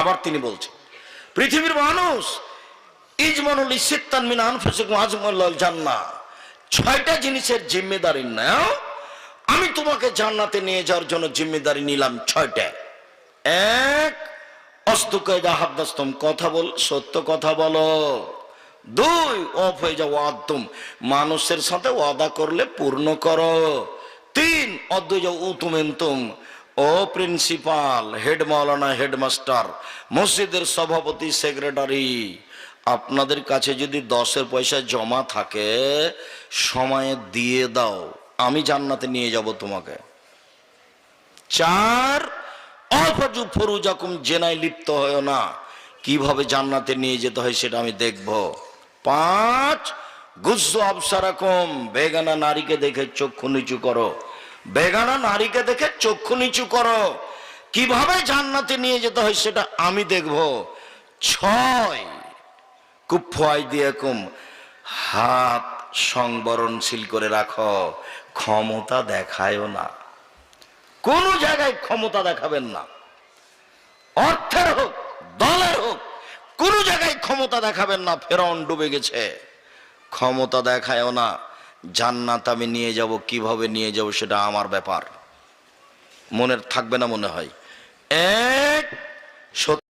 আবার তিনি বলছেন, পৃথিবীর মানুষ ইসিত্তান মিন ছয়টা জিনিসের জিম্মেদারি নাও, আমি তোমাকে জান্নাতে নিয়ে যাওয়ার জন্য জিম্মেদারি নিলাম ছয়টা। এক অস্তুকয়দা কথা বল, সত্য কথা বলো। দুই, অফ হয়ে যাও আদম মানুষের সাথে ওয়াদা করলে পূর্ণ করো। তিন অদ্বৈজ উতুমেন্তুম ও প্রিন্সিপাল হেড মাওলানা হেডমাস্টার মসজিদের সভাপতি সেক্রেটারি আপনাদের কাছে যদি দশের পয়সা জমা থাকে, সময়ে দিয়ে দাও, আমি জান্নাতে নিয়ে যাব তোমাকে। চার, অফজু ফরুজাকুম, জেনায় লিপ্ত হয় না। কীভাবে জান্নাতে নিয়ে যেতে হয় সেটা আমি দেখব। পাঁচ, গুজ্জু আবসারাকম, বেগানা নারীকে দেখে চক্ষু নিচু করো। বেগানা নারীকে দেখে চক্ষু নিচু করো। কীভাবে জান্নাতে নিয়ে যেতে হয় সেটা আমি দেখব। ছয়। কুফাই দিয়ে কুম। হাত সংবরণশীল করে রাখো। ক্ষমতা দেখায়ও না। কোন জায়গায় ক্ষমতা দেখাবেন না। অর্থের হোক, দলের হোক, কোন জায়গায় ক্ষমতা দেখাবেন না। ফেরন ডুবে গেছে। ক্ষমতা দেখায়ও না। জান্নাত আমি নিয়ে যাব, কীভাবে নিয়ে যাব সেটা আমার ব্যাপার। মনের থাকবে না মনে হয়। এক